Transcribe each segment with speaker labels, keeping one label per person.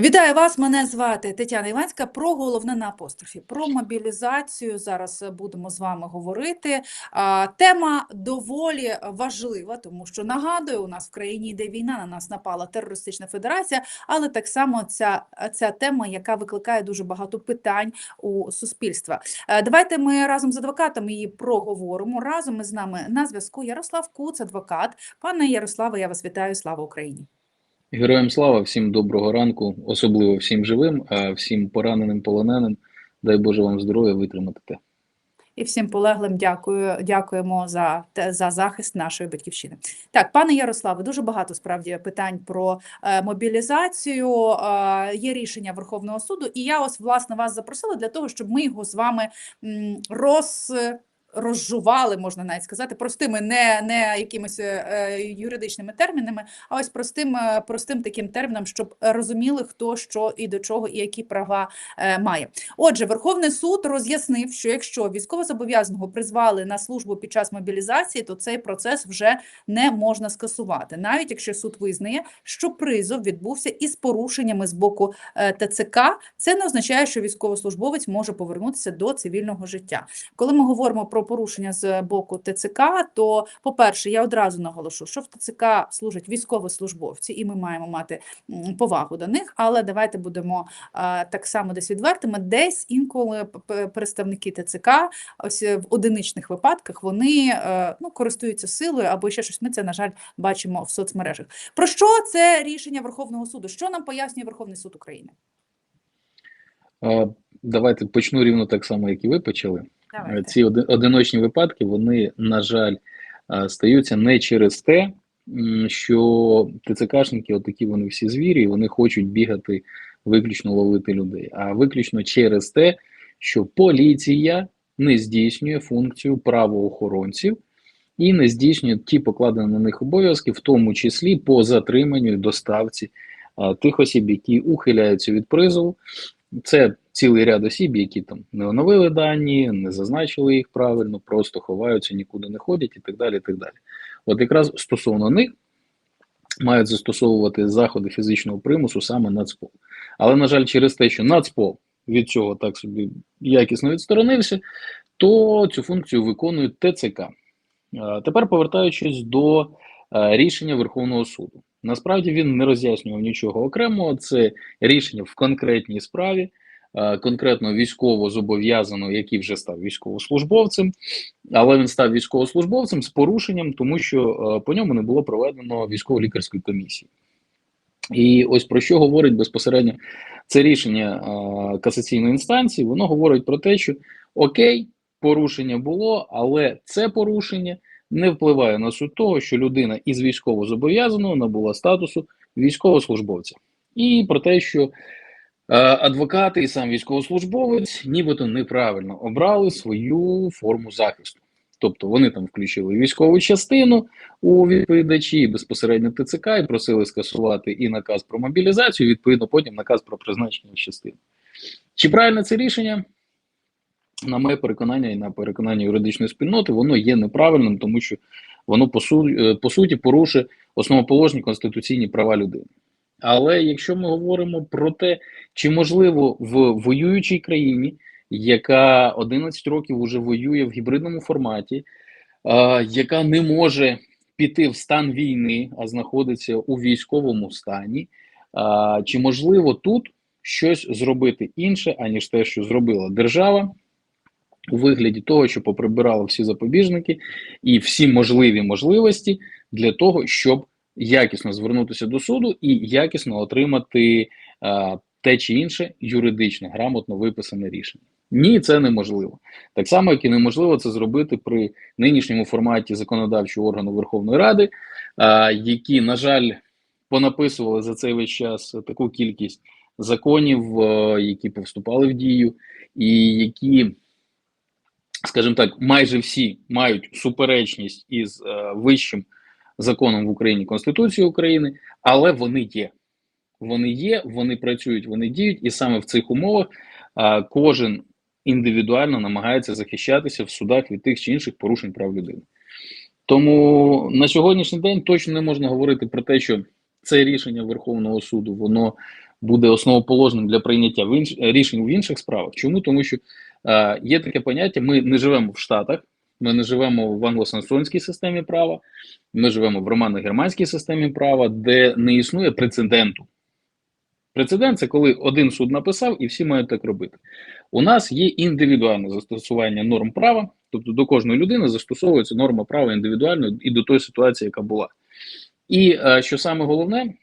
Speaker 1: Вітаю вас. Мене звати Тетяна Іванська. Про головне на апострофі. Про мобілізацію зараз будемо з вами говорити. Тема доволі важлива, тому що нагадую, у нас в країні йде війна, на нас напала терористична федерація, але так само ця, ця тема, яка викликає дуже багато питань у суспільства. Е, Давайте ми разом з адвокатом її проговоримо. Разом із нами на зв'язку Ярослав Куц, адвокат. Пане Ярославе, я вас вітаю. Слава Україні!
Speaker 2: Героям слава, всім доброго ранку, особливо всім живим, а всім пораненим полоненим. Дай Боже вам здоров'я витримати те.
Speaker 1: І всім полеглим дякую, дякуємо за, за захист нашої батьківщини. Так, пане Ярославе, дуже багато справді питань про е, мобілізацію. Е, є рішення Верховного суду, і я ось власне вас запросила для того, щоб ми його з вами роз. Розжували, можна навіть сказати, простими, не, не якимись е, е, юридичними термінами, а ось простим, е, простим таким терміном, щоб розуміли, хто що і до чого, і які права має. Отже, Верховний суд роз'яснив, що якщо військовозобов'язаного призвали на службу під час мобілізації, то цей процес вже не можна скасувати, навіть якщо суд визнає, що призов відбувся із порушеннями з боку ТЦК, це не означає, що військовослужбовець може повернутися до цивільного життя. Коли ми говоримо про порушення з боку ТЦК, то, по-перше, я одразу наголошу, що в ТЦК служать військовослужбовці, і ми маємо мати повагу до них. Але давайте будемо так само десь відвертими. Десь інколи представники ТЦК, ось е, в одиничних випадках, вони е, ну, користуються силою або ще щось. Ми це, на жаль, бачимо в соцмережах. Про що це рішення Верховного суду? Що нам пояснює Верховний суд України?
Speaker 2: Давайте почну рівно так само, як і ви почали.
Speaker 1: Давайте.
Speaker 2: Ці одиночні випадки, вони, на жаль, стаються не через те, що ТЦКшники, отакі вони всі звірі, вони хочуть бігати виключно ловити людей, а виключно через те, що поліція не здійснює функцію правоохоронців і не здійснює ті покладені на них обов'язки, в тому числі по затриманню і доставці тих осіб, які ухиляються від призову. Це цілий ряд осіб, які там не оновили дані, не зазначили їх правильно, просто ховаються, нікуди не ходять і так далі. І так далі. От якраз стосовно них мають застосовувати заходи фізичного примусу саме Нацпол. Але, на жаль, через те, що Нацпол від цього так собі якісно відсторонився, то цю функцію виконує ТЦК. Е, Тепер повертаючись до е, рішення Верховного суду. Насправді він не роз'яснював нічого окремого. Це рішення в конкретній справі, конкретно військово зобов'язаного, який вже став військовослужбовцем, але він став військовослужбовцем з порушенням, тому що е, по ньому не було проведено військово-лікарської комісії. І ось про що говорить безпосередньо це рішення е, касаційної інстанції. Воно говорить про те, що окей, порушення було, але це порушення не впливає на суть того, що людина із військовозобов'язаного набула статусу військовослужбовця, і про те, що е, адвокати і сам військовослужбовець нібито неправильно обрали свою форму захисту. Тобто вони там включили військову частину у відповідачі безпосередньо ТЦК і просили скасувати і наказ про мобілізацію, і, відповідно, потім наказ про призначення частини. Чи правильне це рішення? на моє переконання і на переконання юридичної спільноти, воно є неправильним, тому що воно по, су, е, по суті порушує основоположні конституційні права людини. Але якщо ми говоримо про те, чи можливо в воюючій країні, яка 11 років уже воює в гібридному форматі, а, яка не може піти в стан війни, а знаходиться у військовому стані, а, чи можливо тут щось зробити інше, аніж те, що зробила держава? у вигляді того, що поприбирала всі запобіжники і всі можливі можливості для того, щоб якісно звернутися до суду і якісно отримати а, те чи інше юридично грамотно виписане рішення. Ні, це неможливо. Так само, як і неможливо це зробити при нинішньому форматі законодавчого органу Верховної Ради, а, які, на жаль, понаписували за цей весь час таку кількість законів, а, які повступали в дію, і які скажімо так, майже всі мають суперечність із е, вищим законом в Україні Конституцією України, але вони є. Вони є, вони працюють, вони діють, і саме в цих умовах е, кожен індивідуально намагається захищатися в судах від тих чи інших порушень прав людини. Тому на сьогоднішній день точно не можна говорити про те, що це рішення Верховного суду воно буде основоположним для прийняття в інш... рішень в інших справах. Чому? Тому що е, є таке поняття: ми не живемо в Штатах, ми не живемо в англосаксонській системі права, ми живемо в романо-германській системі права, де не існує прецеденту. Прецедент це коли один суд написав і всі мають так робити. У нас є індивідуальне застосування норм права, тобто до кожної людини застосовується норма права індивідуально і до тої ситуації, яка була. І е, що саме головне,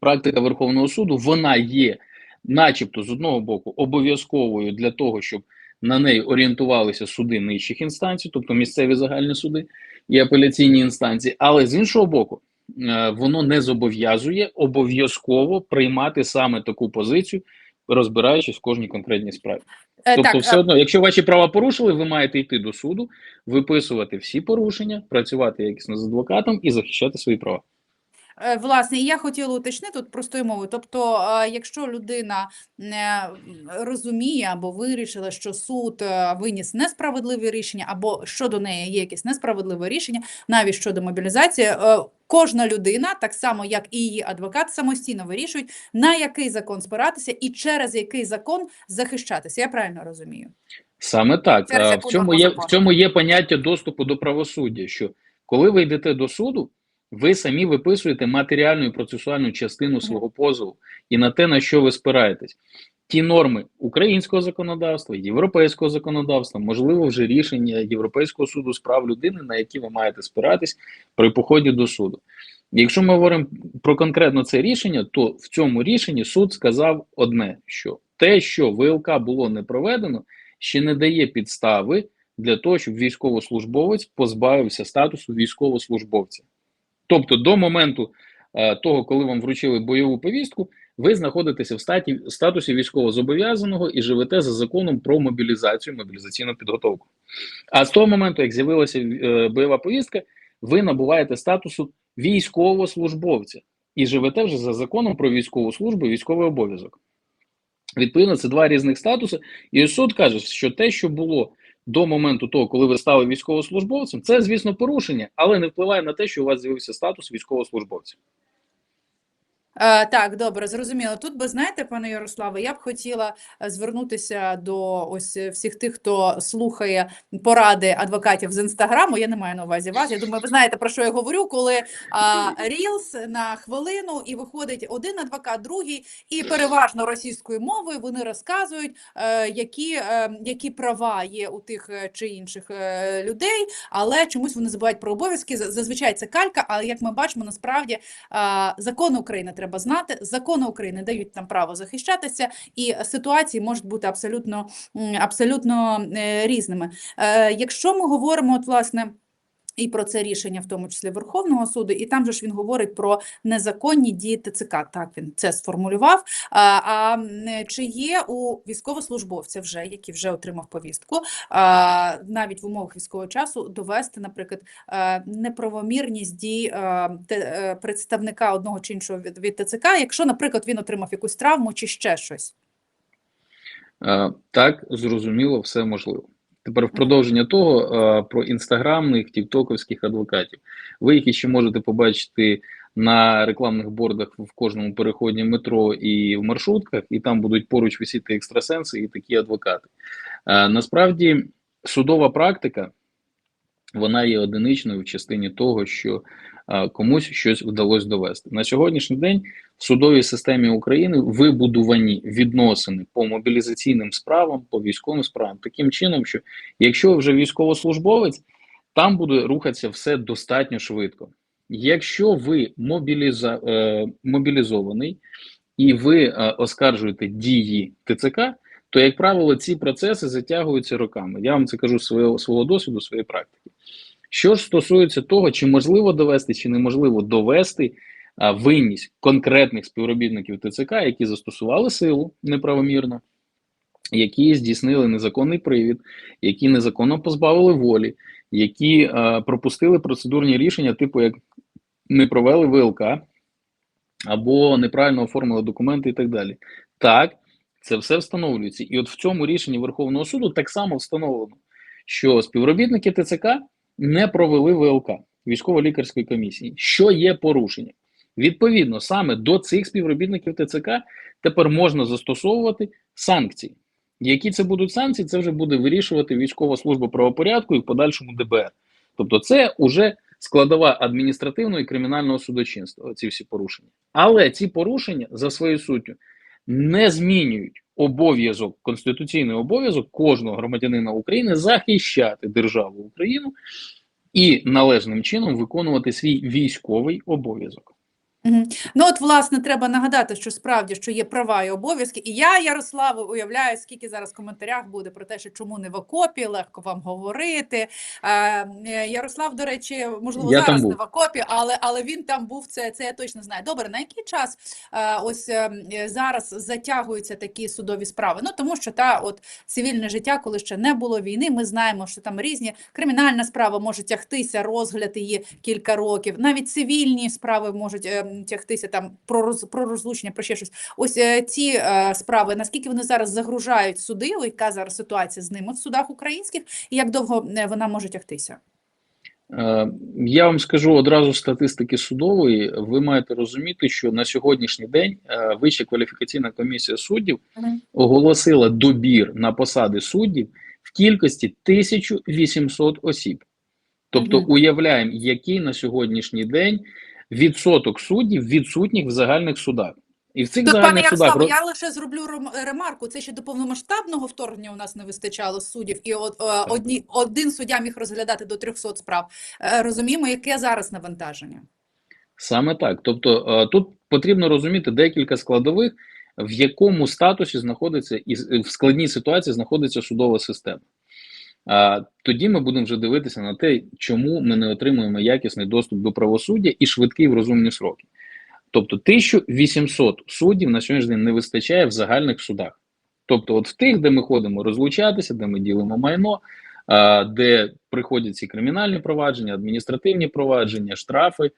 Speaker 2: практика Верховного суду вона є, начебто, з одного боку, обов'язковою для того, щоб на неї орієнтувалися суди нижчих інстанцій, тобто місцеві загальні суди і апеляційні інстанції, але з іншого боку, е, воно не зобов'язує обов'язково приймати саме таку позицію, розбираючись в кожній конкретній справі.
Speaker 1: Е,
Speaker 2: Тобто,
Speaker 1: так,
Speaker 2: все одно, якщо ваші права порушили, ви маєте йти до суду, виписувати всі порушення, працювати якісно з адвокатом і захищати свої права.
Speaker 1: Е, Власне, і я хотіла уточнити тут простою мовою. Тобто, е, якщо людина розуміє або вирішила, що суд е, виніс несправедливе рішення, або щодо неї є якесь несправедливе рішення, навіть щодо мобілізації, кожна людина, так само як і її адвокат, самостійно вирішують, на який закон спиратися і через який закон захищатися. Я правильно розумію?
Speaker 2: Саме так. В цьому, є, в цьому є поняття доступу до правосуддя, що коли ви йдете до суду, ви самі виписуєте матеріальну і процесуальну частину свого позову і на те, на що ви спираєтесь. Ті норми українського законодавства, європейського законодавства, можливо, вже рішення Європейського суду з прав людини, на які ви маєте спиратись при поході до суду. Якщо ми говоримо про конкретно це рішення, то в цьому рішенні суд сказав одне: що те, що ВЛК було не проведено, ще не дає підстави для того, щоб військовослужбовець позбавився статусу військовослужбовця. Тобто, до моменту е, того, коли вам вручили бойову повістку, ви знаходитеся в статі, статусі військовозобов'язаного і живете за законом про мобілізацію, мобілізаційну підготовку. А з того моменту, як з'явилася е, бойова повістка, ви набуваєте статусу військовослужбовця і живете вже за законом про військову службу і військовий обов'язок. Відповідно, це два різних статуси. І суд каже, що те, що було до моменту того, коли ви стали військовослужбовцем, це, звісно, порушення, але не впливає на те, що у вас з'явився статус військовослужбовця.
Speaker 1: Е, Так, добре, зрозуміло. Тут би знаєте, пане Ярославе, я б хотіла е, звернутися до ось е, всіх тих, хто слухає поради адвокатів з інстаграму. Я не маю на увазі вас. Я думаю, ви знаєте про що я говорю, коли а, рілс на хвилину і виходить один адвокат, другий, і переважно російською мовою вони розказують, які, які права є у тих чи інших людей, але чомусь вони забувають про обов'язки. Зазвичай це калька, але як ми бачимо, насправді а, закони України треба знати. Закони України дають нам право захищатися, і ситуації можуть бути абсолютно, абсолютно е, різними. Е, Якщо ми говоримо, от, власне. І про це рішення, в тому числі Верховного суду, і там же ж він говорить про незаконні дії ТЦК. Так він це сформулював. А, а чи є у військовослужбовця вже, який вже отримав повістку, а, навіть в умовах військового часу довести, наприклад, неправомірність дій е, представника одного чи іншого від, від ТЦК, якщо, наприклад, він отримав якусь травму чи ще щось.
Speaker 2: Е, Так, зрозуміло, все можливо. Тепер в продовження того е, про інстаграмних, тіктоковських адвокатів. Ви їх ще можете побачити на рекламних бордах в кожному переході метро і в маршрутках, і там будуть поруч висіти екстрасенси і такі адвокати. Е, Насправді, судова практика вона є одиничною в частині того, що комусь щось вдалося довести. На сьогоднішній день в судовій системі України вибудувані відносини по мобілізаційним справам, по військовим справам, таким чином, що якщо вже військовослужбовець, там буде рухатися все достатньо швидко. Якщо ви мобіліза, е, мобілізований і ви е, оскаржуєте дії ТЦК, то, як правило, ці процеси затягуються роками. Я вам це кажу з свого, свого досвіду, своєї практики. Що ж стосується того, чи можливо довести, чи неможливо довести а, винність конкретних співробітників ТЦК, які застосували силу неправомірно, які здійснили незаконний привід, які незаконно позбавили волі, які а, пропустили процедурні рішення, типу як не провели ВЛК або неправильно оформили документи і так далі. Так, це все встановлюється. І от в цьому рішенні Верховного суду так само встановлено, що співробітники ТЦК не провели ВЛК військово-лікарської комісії, що є порушення. Відповідно, саме до цих співробітників ТЦК тепер можна застосовувати санкції. Які це будуть санкції, це вже буде вирішувати військова служба правопорядку і в подальшому ДБР. Тобто, це вже складова адміністративного і кримінального судочинства. Ці всі порушення. Але ці порушення за своєю суттю не змінюють обов'язок, конституційний обов'язок кожного громадянина України захищати державу Україну і належним чином виконувати свій військовий обов'язок.
Speaker 1: Ну от власне треба нагадати, що справді що є права і обов'язки. І я, Ярославу, уявляю, скільки зараз в коментарях буде про те, що чому не в окопі, легко вам говорити. Е, е, Ярослав, до речі, можливо,
Speaker 2: Я
Speaker 1: зараз не в окопі, але, але він там був. Це, це я точно знаю. Добре, на який час е, ось е, е, зараз затягуються такі судові справи? Ну тому що та от цивільне життя, коли ще не було війни, ми знаємо, що там різні кримінальна справа може тягтися, розгляд її кілька років. Навіть цивільні справи можуть е, тягтися там про роз, про розлучення, про ще щось. Ось е, ці е, справи, наскільки вони зараз загружають суди? Яка зараз ситуація з ними в судах українських, і як довго е, вона може тягтися?
Speaker 2: Я вам скажу одразу статистики судової. Ви маєте розуміти, що на сьогоднішній день Вища кваліфікаційна комісія суддів оголосила добір на посади суддів в кількості 1800 осіб. Тобто, уявляємо, який на сьогоднішній день відсоток суддів відсутніх в загальних судах. І в цих
Speaker 1: Тут, пане
Speaker 2: загальних судах
Speaker 1: Ярославе, я лише зроблю ремарку. Це ще до повномасштабного вторгнення у нас не вистачало суддів, і от, е, одні, один суддя міг розглядати до 300 справ. Е, Розуміємо, яке зараз навантаження.
Speaker 2: Саме так. Тобто е, тут потрібно розуміти декілька складових, в якому статусі знаходиться і в складній ситуації знаходиться судова система. Тоді ми будемо вже дивитися на те, чому ми не отримуємо якісний доступ до правосуддя і швидкий в розумні сроки. Тобто 1800 суддів на сьогоднішній день не вистачає в загальних судах. Тобто, от в тих, де ми ходимо розлучатися, де ми ділимо майно, де приходять ці кримінальні провадження, адміністративні провадження, штрафи,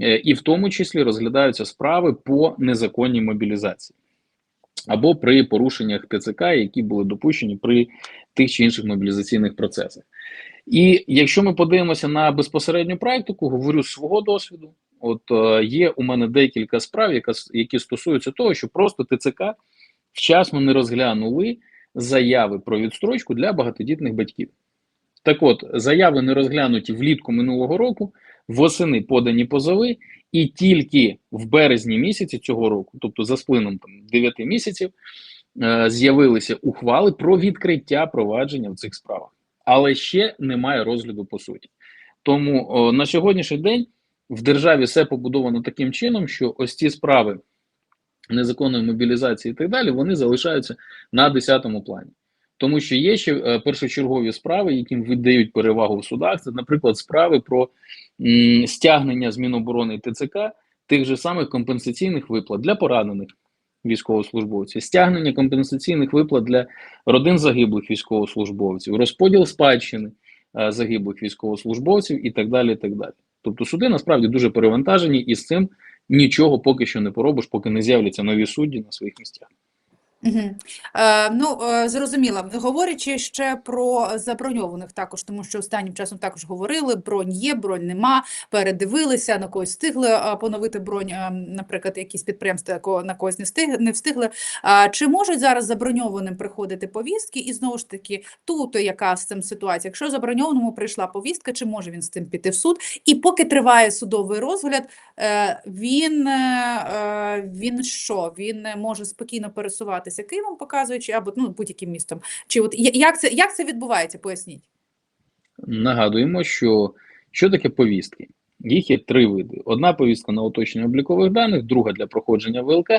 Speaker 2: е, і в тому числі розглядаються справи по незаконній мобілізації або при порушеннях ТЦК, які були допущені при тих чи інших мобілізаційних процесах. І якщо ми подивимося на безпосередню практику, говорю з свого досвіду. От е, є у мене декілька справ, яка, які стосуються того, що просто ТЦК вчасно не розглянули заяви про відстрочку для багатодітних батьків. Так от, заяви не розглянуті влітку минулого року, восени подані позови, і тільки в березні місяці цього року, тобто за сплином там 9 місяців, е, з'явилися ухвали про відкриття провадження в цих справах. Але ще немає розгляду по суті. Тому на сьогоднішній день в державі все побудовано таким чином, що ось ці справи незаконної мобілізації і так далі, вони залишаються на 10-му плані. Тому що є ще е, першочергові справи, яким віддають перевагу в судах. Це, наприклад, справи про стягнення з Міноборони ТЦК тих же самих компенсаційних виплат для поранених військовослужбовців, стягнення компенсаційних виплат для родин загиблих військовослужбовців, розподіл спадщини е, загиблих військовослужбовців і так далі. і так далі. Тобто суди насправді дуже перевантажені, і з цим нічого поки що не поробиш, поки не з'являться нові судді на своїх місцях.
Speaker 1: Е, ну, е, зрозуміло. Говорячи ще про заброньованих також, тому що останнім часом також говорили, бронь є, бронь нема, передивилися, на когось встигли е, поновити бронь, е, наприклад, якісь підприємства, на когось не встиг, не встигли. Чи можуть зараз заброньованим приходити повістки? І знову ж таки, тут яка з цим ситуація? Якщо заброньованому прийшла повістка, чи може він з цим піти в суд? І поки триває судовий розгляд, він, він що? Він може спокійно пересуватися Києвом, показуючи, або ну, будь-яким містом. Чи от як це, як це відбувається? Поясніть.
Speaker 2: Нагадуємо, що що таке повістки? Їх є три види: одна повістка на уточнення облікових даних, друга для проходження ВЛК,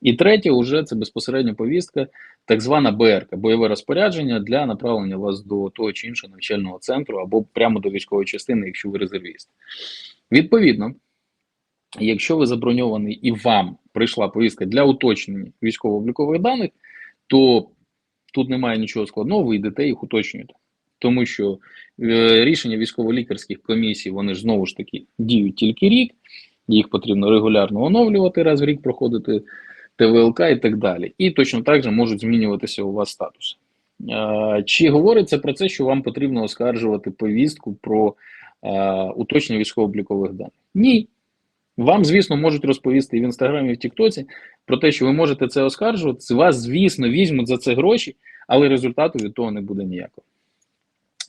Speaker 2: і третя вже це безпосередньо повістка, так звана БРК, бойове розпорядження для направлення вас до того чи іншого навчального центру або прямо до військової частини, якщо ви резервіст. Відповідно, якщо ви заброньований і вам прийшла повістка для уточнення військово-облікових даних, то тут немає нічого складного, ви йдете їх уточнюєте. Тому що е, рішення військово-лікарських комісій, вони ж знову ж таки діють тільки рік, їх потрібно регулярно оновлювати, раз в рік проходити ТВЛК і так далі. І точно так же можуть змінюватися у вас статуси. Е, Чи говориться про це, що вам потрібно оскаржувати повістку про е, уточнення військово-облікових даних? Ні. Вам, звісно, можуть розповісти і в інстаграмі, і в Тіктоці про те, що ви можете це оскаржувати. Вас, звісно, візьмуть за це гроші, але результату від того не буде ніякого.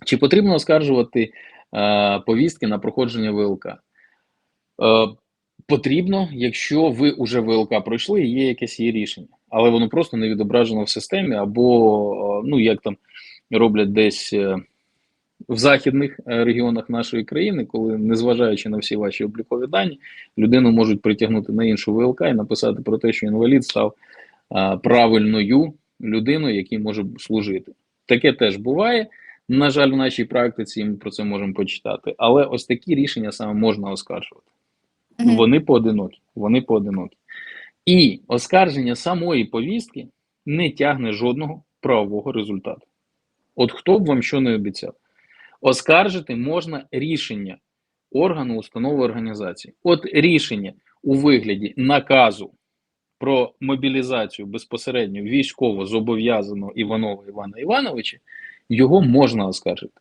Speaker 2: Чи потрібно оскаржувати е, повістки на проходження ВЛК? Е, потрібно, якщо ви вже ВЛК пройшли і є якесь є рішення, але воно просто не відображено в системі, або е, ну як там роблять десь. В західних е, регіонах нашої країни, коли, незважаючи на всі ваші облікові дані, людину можуть притягнути на іншу ВЛК і написати про те, що інвалід став а, правильною людиною, якій може служити. Таке теж буває. На жаль, в нашій практиці ми про це можемо почитати. Але ось такі рішення саме можна оскаржувати.
Speaker 1: Мгм.
Speaker 2: Вони поодинокі. Вони поодинокі. І оскарження самої повістки не тягне жодного правового результату. От хто б вам що не обіцяв. Оскаржити можна рішення органу установи організації. От рішення у вигляді наказу про мобілізацію безпосередньо військово зобов'язаного Іванова Івана Івановича, його можна оскаржити.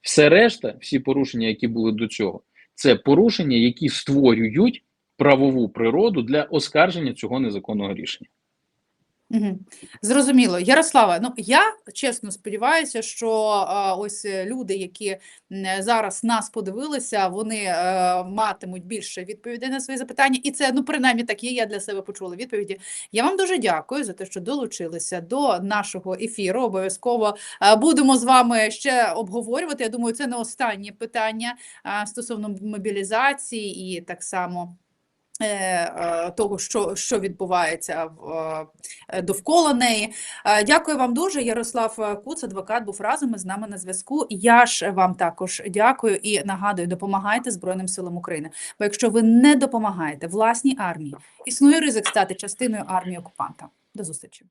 Speaker 2: Все решта, всі порушення, які були до цього, це порушення, які створюють правову природу для оскарження цього незаконного рішення.
Speaker 1: Зрозуміло. Ярослава, ну я чесно сподіваюся, що ось е, люди, які е, зараз нас подивилися, вони е, матимуть більше відповідей на свої запитання, і це ну принаймні так є. Я для себе почула відповіді. Я вам дуже дякую за те, що долучилися до нашого ефіру. Обов'язково будемо з вами ще обговорювати. Я думаю, це не останнє питання стосовно мобілізації і так само. Е, е, Того, що, що відбувається е, довкола неї. Дякую вам дуже. Ярослав Куц, адвокат, був разом із нами на зв'язку. Я ж вам також дякую і нагадую, допомагайте Збройним силам України. Бо якщо ви не допомагаєте власній армії, існує ризик стати частиною армії окупанта. До зустрічі.